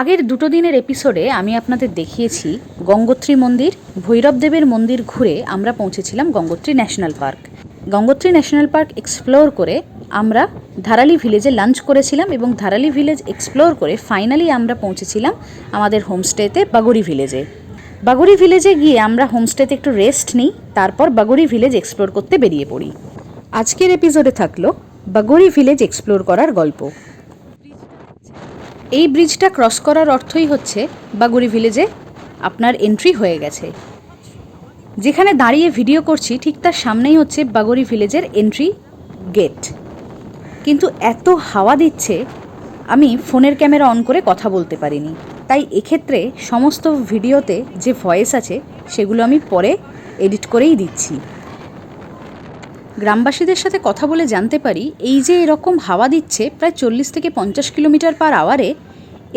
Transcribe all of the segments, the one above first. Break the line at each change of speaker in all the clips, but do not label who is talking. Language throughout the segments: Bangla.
আগের দুটো দিনের এপিসোডে আমি আপনাদের দেখিয়েছি গঙ্গোত্রী মন্দির ভৈরবদেবের মন্দির ঘুরে আমরা পৌঁছেছিলাম Gangotri national park. Gangotri national park explore করে আমরা ধারালি ভিলেজে লাঞ্চ করেছিলাম এবং ধারালি ভিলেজ এক্সপ্লোর করে ফাইনালি আমরা পৌঁছেছিলাম আমাদের হোমস্টেতে বাগুড়ি ভিলেজে। বাগুড়ি ভিলেজে গিয়ে আমরা হোমস্টেতে একটু রেস্ট নিই, তারপর বাগুড়ি ভিলেজ এক্সপ্লোর করতে বেরিয়ে পড়ি। আজকের এপিসোডে থাকল বাগুড়ি ভিলেজ এক্সপ্লোর করার গল্প। এই ব্রিজটা ক্রস করার অর্থই হচ্ছে বাগুড়ি ভিলেজে আপনার এন্ট্রি হয়ে গেছে। যেখানে দাঁড়িয়ে ভিডিও করছি, ঠিক তার সামনেই হচ্ছে বাগুড়ি ভিলেজের এন্ট্রি গেট কিন্তু এত হাওয়া দিচ্ছে, আমি ফোনের ক্যামেরা অন করে কথা বলতে পারিনি। তাই এক্ষেত্রে সমস্ত ভিডিওতে যে ভয়েস আছে, সেগুলো আমি পরে এডিট করেই দিচ্ছি। গ্রামবাসীদের সাথে কথা বলে জানতে পারি, এই যে এরকম হাওয়া দিচ্ছে, প্রায় চল্লিশ থেকে পঞ্চাশ কিলোমিটার পার আওয়ারে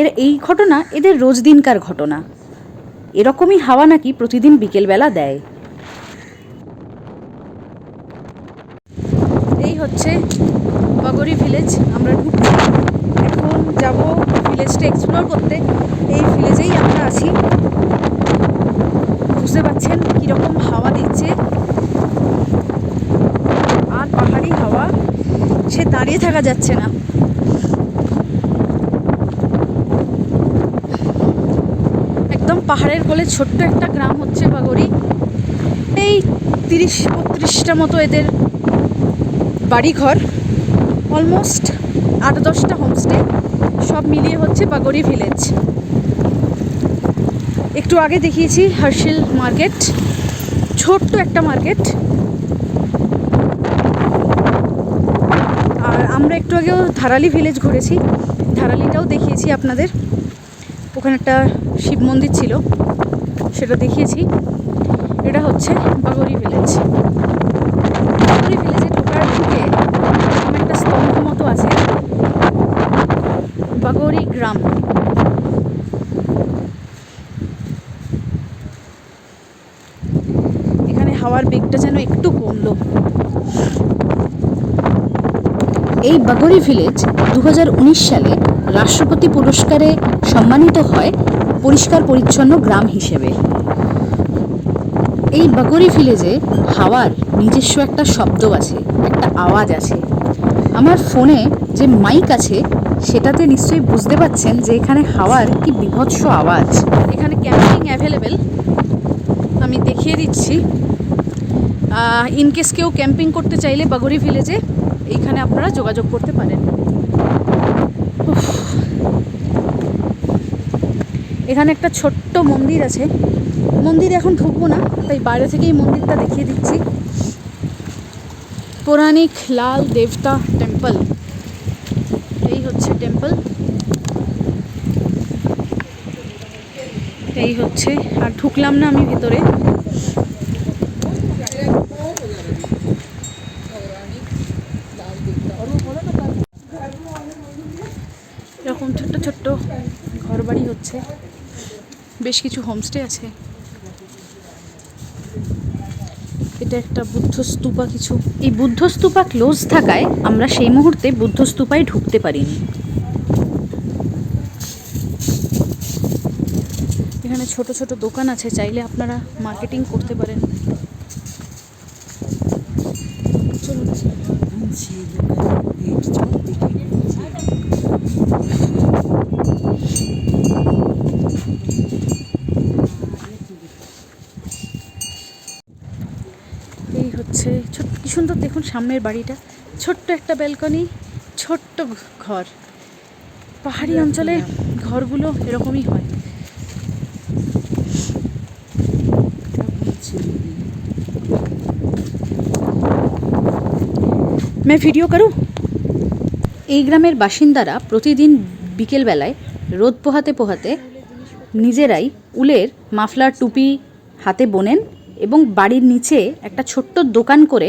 এর এই ঘটনা এদের রোজ দিনকার ঘটনা। এরকমই হাওয়া নাকি প্রতিদিন বিকেলবেলা দেয়। এই হচ্ছে বগরি ভিলেজ আমরা ঢুকছি। এখন যাব ভিলেজটা এক্সপ্লোর করতে। এই ভিলেজেই আমরা আছি। বুঝতে পারছেন কীরকম হাওয়া দিচ্ছে। আর পাহাড়ি হাওয়া, সে দাঁড়িয়ে থাকা যাচ্ছে না একদম পাহাড়ের কোলে ছোট্ট একটা গ্রাম হচ্ছে বাগড়ি এই তিরিশ, বত্রিশটা মতো এদের বাড়িঘর। অলমোস্ট আট, দশটা হোমস্টে সব মিলিয়ে হচ্ছে বাগড়ি ভিলেজ একটু আগে দেখিয়েছি হার্শিল মার্কেট ছোট্ট একটা মার্কেট আর আমরা একটু আগেও ধারালি ভিলেজ ঘুরেছি। ধারালিটাও দেখিয়েছি আপনাদের। ওখানে একটা শিব মন্দির ছিল, সেটা দেখিয়েছি। এটা হচ্ছে বাগরি ভিলেজ বাগরি ভিলেজে ঢোকার ঢুকে এরকম একটা স্তম্ভ মতো আছে, বাগরি গ্রাম। এখানে হাওয়ার বেগটা যেন একটু কমলো। এই বাগরি ভিলেজ দু হাজার উনিশ সালে রাষ্ট্রপতি পুরস্কারে সম্মানিত হয় পরিষ্কার পরিচ্ছন্ন গ্রাম হিসেবে। এই বাগরি ভিলেজে হাওয়ার নিজস্ব একটা শব্দ আছে একটা আওয়াজ আছে। আমার ফোনে যে মাইক আছে সেটাতে নিশ্চয়ই বুঝতে পাচ্ছেন যে এখানে হাওয়ার কি বিভৎস আওয়াজ। এখানে ক্যাম্পিং অ্যাভেলেবেল আমি দেখিয়ে দিচ্ছি। ইনকেস কেউ ক্যাম্পিং করতে চাইলে বাগরি ভিলেজে এইখানে আপনারা যোগাযোগ করতে পারেন। এখানে একটা ছোট্ট মন্দির আছে। মন্দির এখন ঢুকবো না, তাই বাইরে থেকেই মন্দিরটা দেখিয়ে দিচ্ছি। পৌরাণিক লাল দেবতা টেম্পল। এই হচ্ছে টেম্পল। এই হচ্ছে, আর ঢুকলাম না আমি ভিতরে। এরকম ছোট্ট ছোট্ট ঘর বাড়ি হচ্ছে। বেশ কিছু হোমস্টে আছে। এটা একটা বুদ্ধ স্তূপা কিছু। এই বুদ্ধ স্তূপা ক্লোজ থাকায় আমরা সেই মুহূর্তে বুদ্ধ স্তূপায় ঢুকতে পারিনি। এখানে ছোট ছোট দোকান আছে, চাইলে আপনারা মার্কেটিং করতে পারেন চলুন এই হচ্ছে ছোট্ট কি সুন্দর দেখুন সামনের বাড়িটা। ছোট্ট একটা ব্যালকনি ছোট্ট ঘর। পাহাড়ি অঞ্চলে ঘরগুলো এরকমই হয়। मैं ভিডিও করু? এই গ্রামের বাসিন্দারা প্রতিদিন বিকেলবেলায় রোদ পোহাতে পোহাতে নিজেরাই উলের মাফলার টুপি হাতে বোনেন এবং বাড়ির নিচে একটা ছোট্ট দোকান করে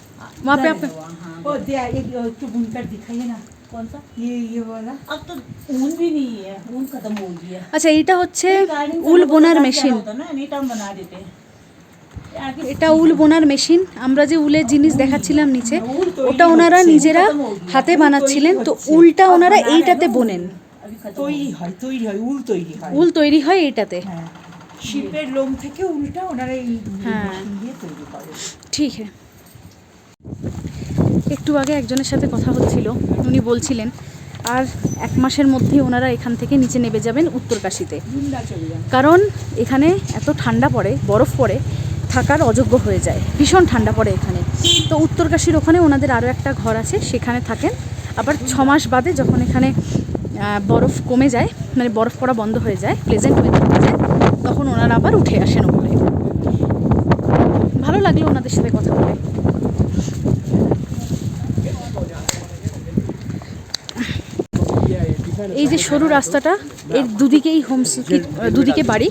वहाँ पे
घर
आप
है वहाँ,
ओ दे एक अ, तो बुनकर दिखाइए ना
कौन सा
ये ये वाला
अब तो ऊन भी नहीं है ऊन खत्म हो गया
আচ্ছা এইটা হচ্ছে
गार्डन से
উল
लोगों का
বোনার
काम
মেশিন
क्या होता ना एनी टाइम बना देते हैं आगे
এটা উল বোনার মেশিন আমরা যে উলের জিনিস দেখাচ্ছিলাম নিচে ওটা ওনারা নিজেরা হাতে বানাচ্ছিলেন তো উলটা ওনারা এইটাতে বোনেন
अभी खत्म
তৈরি হয় তৈরি হয় উল তৈরি হয়
উল তৈরি হয় এইটাতে
হ্যাঁ শিপের লোম থেকে উলটা ওনারা এই
হ্যাঁ।
মেশিন দিয়ে তৈরি করে
ঠিক হ্যাঁ একটু আগে একজনের সাথে কথা হচ্ছিল, উনি বলছিলেন, আর এক মাসের মধ্যেই ওনারা এখান থেকে নিচে নেমে যাবেন উত্তরকাশিতে। কারণ এখানে এত ঠান্ডা পড়ে, বরফ পড়ে, থাকার অযোগ্য হয়ে যায়। ভীষণ ঠান্ডা পড়ে এখানে। তো উত্তরকাশীর ওখানে ওনাদের আরও একটা ঘর আছে, সেখানে থাকেন। আবার ছ মাস বাদে যখন এখানে বরফ কমে যায় মানে বরফ পড়া বন্ধ হয়ে যায় প্লেজেন্ট ওয়েদার হয়ে যায়, তখন ওনারা আবার উঠে আসেন ওপরে ভালো লাগল ওনাদের সাথে কথা বলে। এই যে সরু রাস্তাটা, এর দুদিকেই হোমস দুদিকে বাড়ি।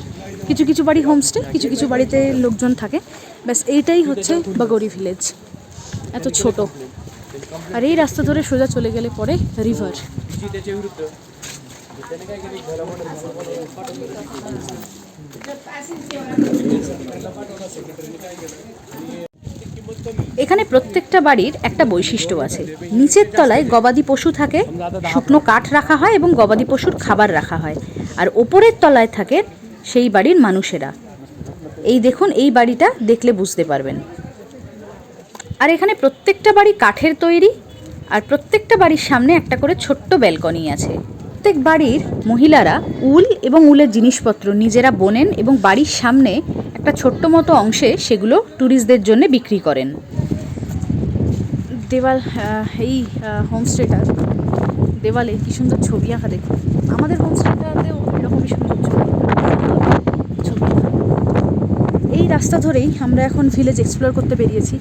কিছু কিছু বাড়ি হোমস্টে কিছু কিছু বাড়িতে লোকজন থাকে। ব্যাস, এইটাই হচ্ছে বাগরি ভিলেজ এত ছোট। আর এই রাস্তা ধরে সোজা চলে গেলে পরে রিভার এখানে প্রত্যেকটা বাড়ির একটা বৈশিষ্ট্য আছে। নিচের তলায় গবাদি পশু থাকে, শুকনো কাঠ রাখা হয় এবং গবাদি পশুর খাবার রাখা হয়। আর ওপরের তলায় থাকে সেই বাড়ির মানুষেরা। এই দেখুন, এই বাড়িটা দেখলে বুঝতে পারবেন। আর এখানে প্রত্যেকটা বাড়ি কাঠের তৈরি, আর প্রত্যেকটা বাড়ির সামনে একটা করে ছোট্ট ব্যালকনি আছে। প্রত্যেক বাড়ির মহিলারা উল এবং উলের জিনিসপত্র নিজেরা বোনেন এবং বাড়ির সামনে একটা ছোট্ট মতো অংশে সেগুলো ট্যুরিস্টদের জন্য বিক্রি করেন। দেওয়াল এই হোমস্টেটার দেওয়ালে কি সুন্দর ছবি আঁকা দেখুন। আমাদের হোমস্টেটাতেও এরকমই সুন্দর ছবি। ছবি। এই রাস্তা ধরেই আমরা এখন ভিলেজ এক্সপ্লোর করতে বেরিয়েছি।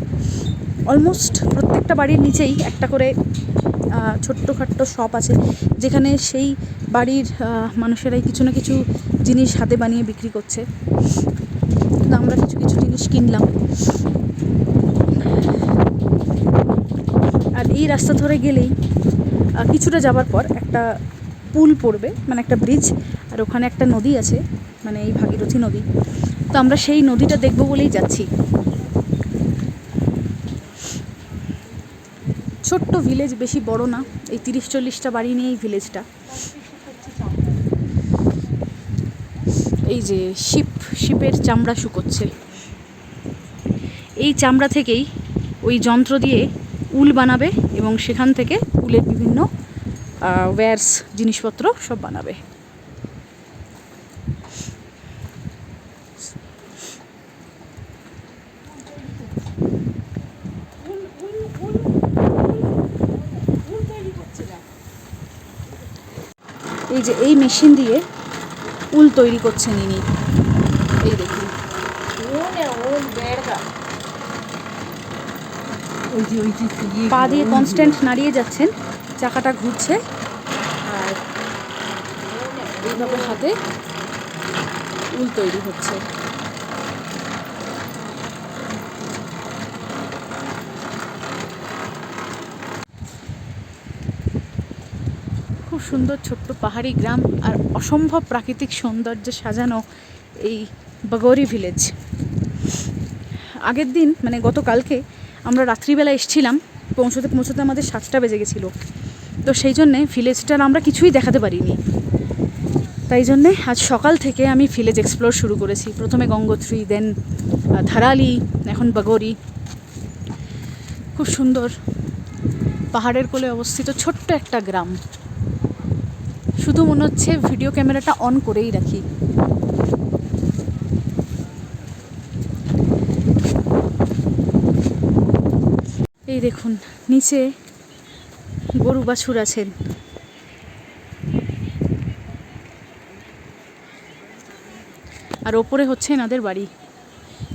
অলমোস্ট প্রত্যেকটা বাড়ির নিচেই একটা করে ছোট্টখাট্ট শপ আছে, যেখানে সেই বাড়ির মানুষেরাই কিছু না কিছু জিনিস হাতে বানিয়ে বিক্রি করছে। তো আমরা কিছু কিছু জিনিস কিনলাম। আর এই রাস্তা ধরে গেলেই কিছুটা যাবার পর একটা পুল পড়বে মানে একটা ব্রিজ আর ওখানে একটা নদী আছে মানে এই ভাগীরথী নদী। তো আমরা সেই নদীটা দেখব বলেই যাচ্ছি। ছোট্ট ভিলেজ বেশি বড় না। এই তিরিশ চল্লিশটা বাড়ি নিয়েই ভিলেজটা এই যে শিপ, শিপের চামড়া শুকোচ্ছে। এই চামড়া থেকেই ওই যন্ত্র দিয়ে উল বানাবে এবং সেখান থেকে উলের বিভিন্ন ওয়্যার্স জিনিসপত্র সব বানাবে। এই যে এই মেশিন দিয়ে উল তৈরি করছেন ইনি। এই দেখুন। পা দিয়ে কনস্ট্যান্ট নাড়িয়ে যাচ্ছেন চাকাটা ঘুরছে। আর এইভাবে হাতে উল তৈরি হচ্ছে। সুন্দর ছোট্ট পাহাড়ি গ্রাম আর অসম্ভব প্রাকৃতিক সৌন্দর্যে সাজানো এই বাগৌরি ভিলেজ আগের দিন মানে গতকালকে, আমরা রাত্রিবেলা এসেছিলাম, পৌঁছতে পৌঁছতে আমাদের সাতটা বেজে গেছিল। তো সেই জন্যে ভিলেজটার আমরা কিছুই দেখাতে পারিনি। তাই জন্যে আজ সকাল থেকে আমি ভিলেজ এক্সপ্লোর শুরু করেছি। প্রথমে গঙ্গোত্রী দেন ধারালি, এখন বাগরি। খুব সুন্দর পাহাড়ের কোলে অবস্থিত ছোট্ট একটা গ্রাম। শুধু মনে হচ্ছে ভিডিও ক্যামেরাটা অন করেই রাখি। এই দেখুন, নিচে গরু বাছুর আছেন। আর ওপরে হচ্ছে এনাদের বাড়ি।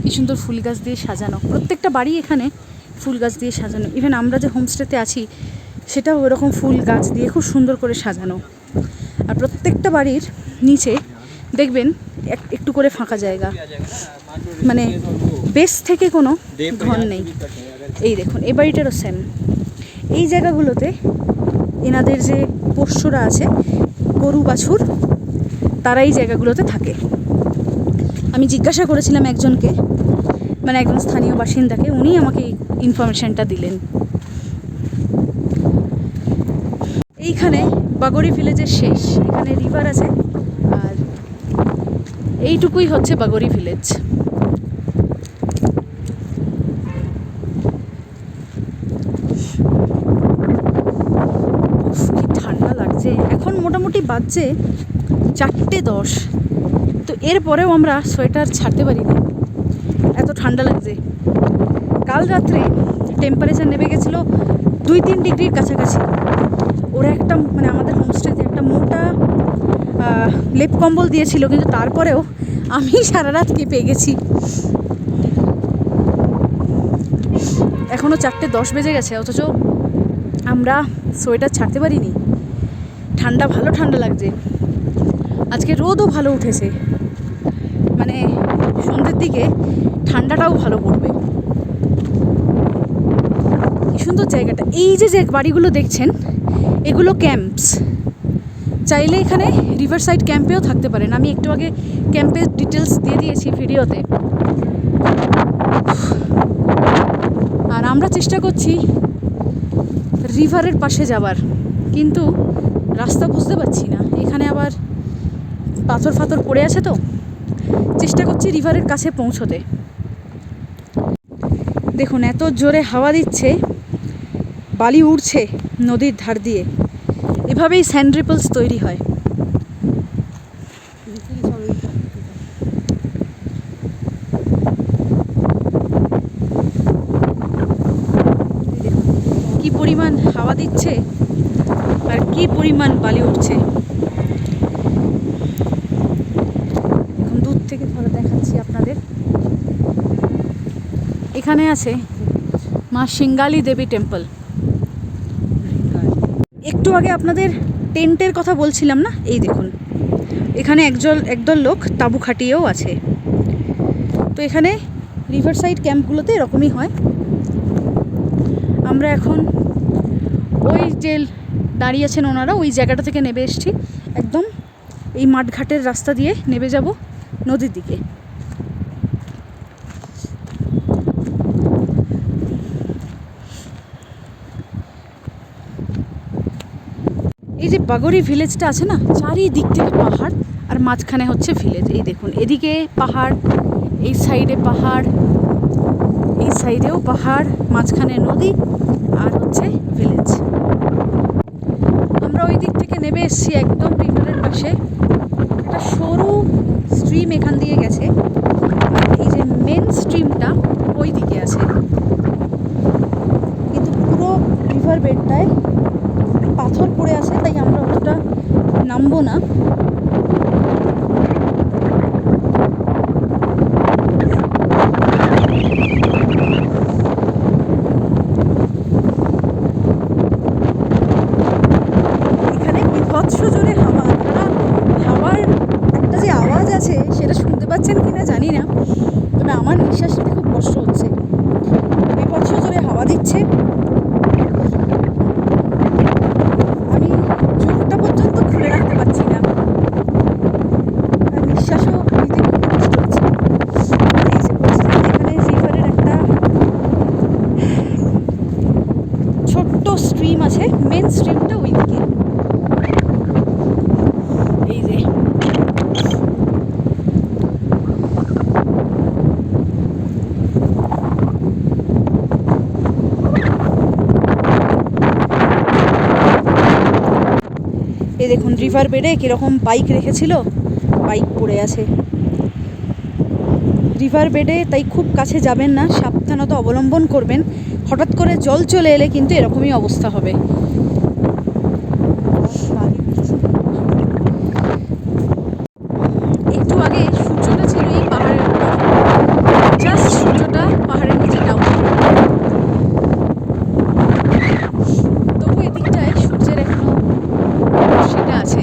কি সুন্দর ফুল গাছ দিয়ে সাজানো। প্রত্যেকটা বাড়ি এখানে ফুল গাছ দিয়ে সাজানো। ইভেন আমরা যে হোমস্টেতে আছি, সেটাও ওরকম ফুল গাছ দিয়ে খুব সুন্দর করে সাজানো। আর প্রত্যেকটা বাড়ির নিচে দেখবেন এক- একটু করে ফাঁকা জায়গা। মানে বেস থেকে কোনো ঘর নেই। এই দেখুন, এই বাড়িটারও সেম এই জায়গাগুলোতে এনাদের যে পোষ্যরা আছে, গরু, বাছুর তারা এই জায়গাগুলোতে থাকে। আমি জিজ্ঞাসা করেছিলাম একজনকে মানে একজন স্থানীয় বাসিন্দাকে, উনি আমাকে ইনফরমেশনটা দিলেন। এইখানে বাগরি ভিলেজের শেষ। এখানে রিভার আছে। আর এইটুকুই হচ্ছে বাগরি ভিলেজ। কি ঠান্ডা লাগছে। এখন মোটামুটি বাজছে চারটে দশ। তো এরপরেও আমরা সোয়েটার ছাড়তে পারি না। এত ঠান্ডা লাগছে। কাল রাত্রে টেম্পারেচার নেমে গেছিল দুই তিন ডিগ্রির কাছাকাছি। ওরা একটা মানে আমাদের হোমস্টেতে একটা মোটা লেপ কম্বল দিয়েছিল, কিন্তু তারপরেও আমি সারা রাত কেঁপে গেছি। এখনও চারটে দশ বেজে গেছে, অথচ আমরা সোয়েটার ছাড়তে পারিনি। ঠান্ডা, ভালো ঠান্ডা লাগছে। আজকে রোদও ভালো উঠেছে। মানে সন্ধ্যের দিকে ঠান্ডাটাও ভালো পড়বে। সুন্দর জায়গাটা। এই যে যে বাড়িগুলো দেখছেন এগুলো ক্যাম্পস। চাইলে এখানে রিভার সাইড ক্যাম্পেও থাকতে পারেন। আমি একটু আগে ক্যাম্পের ডিটেলস দিয়ে দিয়েছি ভিডিওতে আর আমরা চেষ্টা করছি রিভারের পাশে যাবার। কিন্তু রাস্তা বুঝতে পারছি না। এখানে আবার পাথর ফাথর পড়ে আছে তো। চেষ্টা করছি রিভারের কাছে পৌঁছতে। দেখুন, এত জোরে হাওয়া দিচ্ছে। বালি উড়ছে নদীর ধার দিয়ে। এভাবেই স্যান্ড রিপলস তৈরি হয়। কি পরিমাণ হাওয়া দিচ্ছে আর কি পরিমাণ বালি উঠছে এখন দূর থেকে ধরে দেখাচ্ছি আপনাদের। এখানে আছে মা সিঙ্গালি দেবী টেম্পল। একটু আগে আপনাদের টেন্টের কথা বলছিলাম না? এই দেখুন। এখানে একজন, একদল লোক তাঁবু খাটিয়েও আছে। তো এখানে রিভার সাইড ক্যাম্পগুলোতে এরকমই হয়। আমরা এখন ওই যে দাঁড়িয়ে আছেন ওনারা, ওই জায়গাটা থেকে নেমে এসেছি। একদম এই মাঠঘাটের রাস্তা দিয়ে নেমে যাব নদীর দিকে। বাগরি ভিলেজটা আছে না, চারিদিক থেকে পাহাড় আর মাঝখানে হচ্ছে ভিলেজ। এই দেখুন, এদিকে পাহাড়, এই সাইডে পাহাড়, এই সাইডেও পাহাড়, মাঝখানে নদী আর হচ্ছে ভিলেজ। আমরা ওই দিক থেকে নেমে এসেছি একদম রিভারের পাশে। একটা সরু স্ট্রিম এখান দিয়ে গেছে। আর এই যে মেন স্ট্রিমটা ওই দিকে আছে। কিন্তু পুরো রিভার বেডটায় পাথর পড়ে আছে তাই আমরা অতটা নামবো না এখানে বিভৎস জোরে হাওয়া আপনারা হাওয়ার একটা যে আওয়াজ আছে সেটা শুনতে পাচ্ছেন কিনা জানি না তবে আমার নিঃশ্বাস নিতে খুব কষ্ট হচ্ছে বিভৎস জোরে হাওয়া দিচ্ছে আমি চোখটা পর্যন্ত খুলে রাখতে পারছি না আর নিঃশ্বাসও নিতে খুব কষ্ট হচ্ছে এই যে বলছিলাম, এখানে রিভারের একটা ছোট্ট স্ট্রিম আছে মেন স্ট্রিমটা ওইদিকে এই যে এই দেখুন রিভার বেডে কীরকম বাইক রেখেছিল? বাইক পড়ে আছে। রিভার বেডে তাই খুব কাছে যাবেন না, সাবধানতা অবলম্বন করবেন। হঠাৎ করে জল চলে এলে কিন্তু এরকমই অবস্থা হবে একটু আগে সূর্যটা ছিল এই পাহাড়ের জাস্ট সূর্যটা পাহাড়ের নিচে ডাউন তবু এদিকটায় সূর্যের এখনও সেটা আছে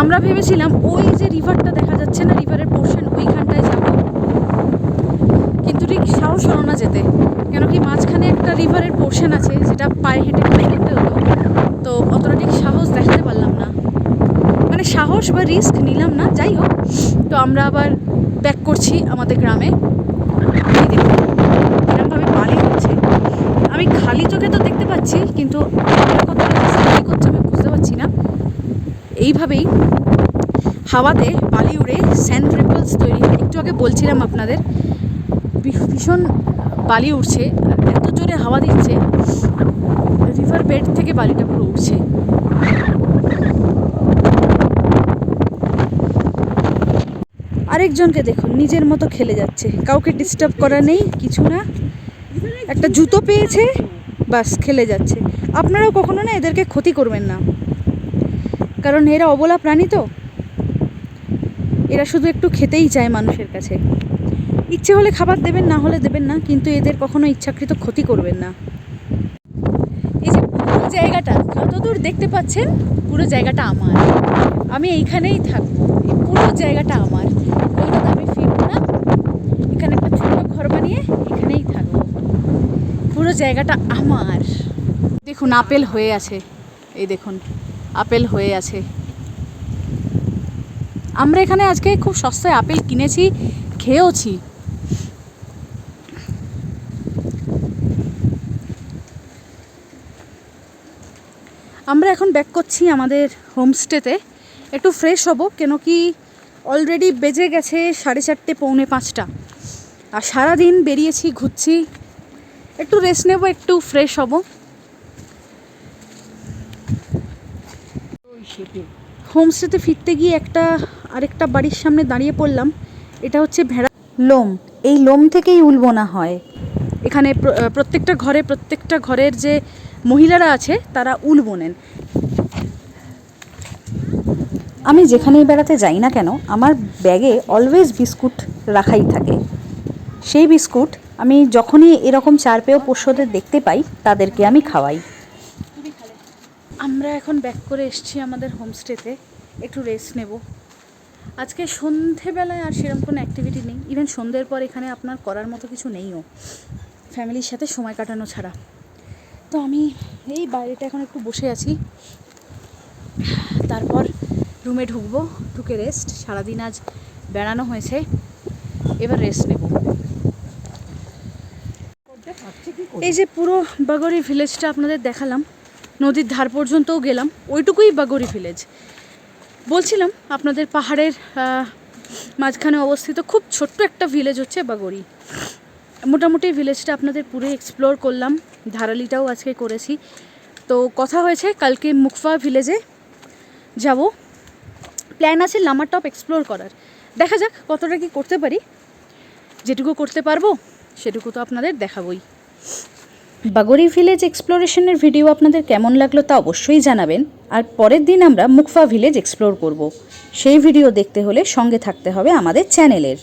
আমরা ভেবেছিলাম ওই যে রিভারটা দেখা যাচ্ছে না রিভারের পোর্শন ওইখানটায় যাব। কিন্তু ঠিক সাহস হলো না যেতে। কেন কি মাঝখানে একটা রিভারের পোর্শন আছে, যেটা পায়ে হেঁটে হেঁটে হতো তো অতটা ঠিক সাহস দেখাতে পারলাম না। মানে সাহস বা রিস্ক নিলাম না, যাই হোক। তো আমরা আবার ব্যাক করছি আমাদের গ্রামে। এরকমভাবে বালি হচ্ছে। আমি খালি চোখে তো দেখতে পাচ্ছি, কিন্তু কতটা করছে আমি বুঝতে পারছি না। এইভাবেই হাওয়াতে বালি উড়ে স্যান্ড রিপলস তৈরি হয়। একটু আগে বলছিলাম আপনাদের ভীষণ বালি উঠছে এত জোরে হাওয়া দিচ্ছে রিভার বেড থেকে বালিটা পুরো উঠছে আরেকজনকে দেখুন, নিজের মতো খেলে যাচ্ছে। কাউকে ডিস্টার্ব করা নেই, কিছু না। একটা জুতো পেয়েছে, বাস, খেলে যাচ্ছে। আপনারাও কখনো না এদেরকে ক্ষতি করবেন না। কারণ এরা অবলা প্রাণী তো। এরা শুধু একটু খেতেই চায় মানুষের কাছে। ইচ্ছে হলে খাবার দেবেন, না হলে দেবেন না, কিন্তু এদের কখনো ইচ্ছাকৃত ক্ষতি করবেন না। এই যে পুরো জায়গাটা, যতদূর দেখতে পাচ্ছেন, পুরো জায়গাটা আমার। আমি এইখানেই থাকব, এই পুরো জায়গাটা আমার। কলকাতা আমি ফিরবো না। এখানে একটা ছোট ঘর বানিয়ে এখানেই থাকব। পুরো জায়গাটা আমার। দেখুন, আপেল হয়ে আছে। এই দেখুন, আপেল হয়ে আছে। আমরা এখানে আজকে খুব সস্তায় আপেল কিনেছি খেয়েওছি। আমরা এখন ব্যাক করছি আমাদের হোমস্টেতে একটু ফ্রেশ হব কেন কি অলরেডি বেজে গেছে সাড়ে চারটে পৌনে পাঁচটা। আর সারাদিন বেরিয়েছি ঘুরছি। একটু রেস্ট নেব একটু ফ্রেশ হব। হোমস্টেতে ফিরতে গিয়ে একটা আরেকটা বাড়ির সামনে দাঁড়িয়ে পড়লাম। এটা হচ্ছে ভেড়া লোম। এই লোম থেকেই উল বোনা হয়। এখানে প্রত্যেকটা ঘরে, প্রত্যেকটা ঘরের যে মহিলারা আছে, তারা উল বোনেন। আমি যেখানেই বেড়াতে যাই না কেন, আমার ব্যাগে অলওয়েজ বিস্কুট রাখাই থাকে। সেই বিস্কুট আমি যখনই এরকম চার পেয়েও পোষ্যদের দেখতে পাই, তাদেরকে আমি খাওয়াই। আমরা এখন ব্যাক করে এসছি আমাদের হোমস্টেতে একটু রেস্ট নেব। আজকে সন্ধেবেলায় আর সেরকম কোনো অ্যাক্টিভিটি নেই। ইভেন সন্ধ্যের পর এখানে আপনার করার মতো কিছু নেইও। ফ্যামিলির সাথে সময় কাটানো ছাড়া। তো আমি এই বাইরেটা এখন একটু বসে আছি। তারপর রুমে ঢুকবো, ঢুকে রেস্ট সারাদিন আজ বেড়ানো হয়েছে। এবার রেস্ট নেব। এই যে পুরো বাগরি ভিলেজটা আপনাদের দেখালাম। নদীর ধার পর্যন্তও গেলাম। ওইটুকুই বাগরি ভিলেজ বলছিলাম, আপনাদের পাহাড়ের মাঝখানে অবস্থিত খুব ছোট্ট একটা ভিলেজ হচ্ছে বাগরি মোটামুটি ভিলেজটা আপনাদের পুরো এক্সপ্লোর করলাম, ধারালিটাও আজকে করেছি। তো কথা হয়েছে, কালকে মুখফা ভিলেজে যাব। প্ল্যান আছে লামা টপ এক্সপ্লোর করার। দেখা যাক কতটা কি করতে পারি। যেটুকু করতে পারব, সেটুকু তো আপনাদের দেখাবই। বাগরি ভিলেজ এক্সপ্লোরেশনের ভিডিও আপনাদের কেমন লাগল তা অবশ্যই জানাবেন। আর পরের দিন আমরা মুখফা ভিলেজ এক্সপ্লোর করব। সেই ভিডিও দেখতে হলে সঙ্গে থাকতে হবে আমাদের চ্যানেলের।